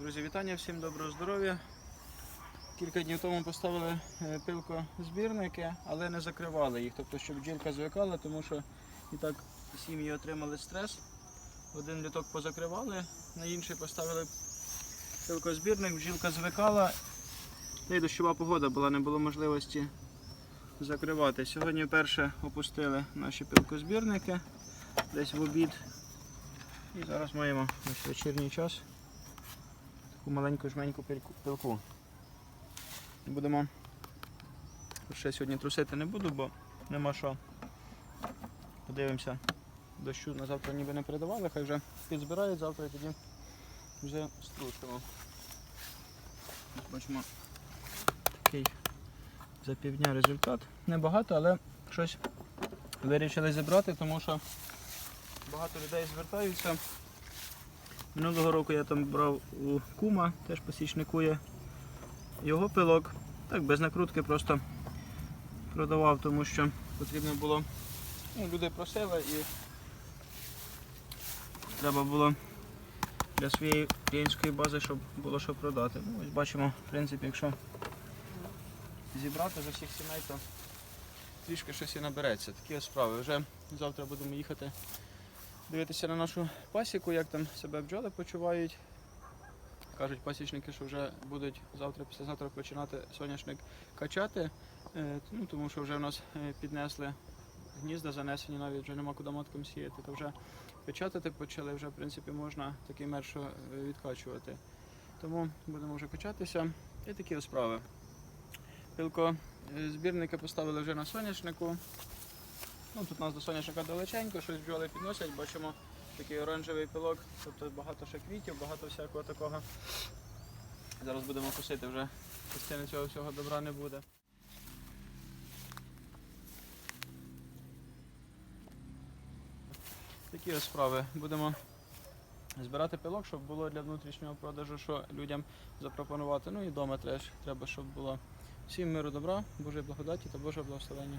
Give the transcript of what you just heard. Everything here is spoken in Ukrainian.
Друзі, вітання, всім доброго здоров'я. Кілька днів тому поставили е, пилкозбірники, але не закривали їх, тобто щоб бджілка звикала, тому що і так сім'ї отримали стрес. Один літок позакривали, на інший поставили пилкозбірник, бджілка звикала. Та й дощова погода була, не було можливості закривати. Сьогодні вперше опустили наші пилкозбірники десь в обід. І зараз маємо ось вечірній час таку маленьку жменьку пилку. Будемо ще сьогодні трусити не буду, бо нема що. Подивимося. Дощу на завтра ніби не передавали, хай вже підзбирають завтра і тоді вже струсимо. Бачимо такий за півдня результат. Небагато, але щось вирішили зібрати, тому що багато людей звертаються. Минулого року я там брав у кума, теж посічникує його пилок. Так, без накрутки просто продавав, тому що потрібно було. Ну, люди просили і треба було для своєї клієнтської бази, щоб було що продати. Ну, ось бачимо, в принципі, якщо зібрати з усіх сімей, то трішки щось і набереться. Такі ось справи. Вже завтра будемо їхати дивитися на нашу пасіку, як там себе бджоли почувають. Кажуть пасічники, що вже будуть завтра, післязавтра починати соняшник качати, е, ну, тому що вже в нас е, піднесли гнізда занесені, навіть вже нема куди маткам сіяти, то вже печатати почали, вже в принципі можна такий мер, що е, відкачувати. Тому будемо вже качатися. І такі ось справи. Пилко збірники поставили вже на соняшнику. Ну, тут у нас до соняшника далеченько, щось бджоли підносять, бачимо такий оранжевий пилок, тобто багато ще квітів, багато всякого такого. Зараз будемо косити вже, частини цього всього добра не буде. Такі ось справи. Будемо збирати пилок, щоб було для внутрішнього продажу, що людям запропонувати. Ну і вдома теж треба, щоб було всім миру добра, Божої благодаті та Божого благословення.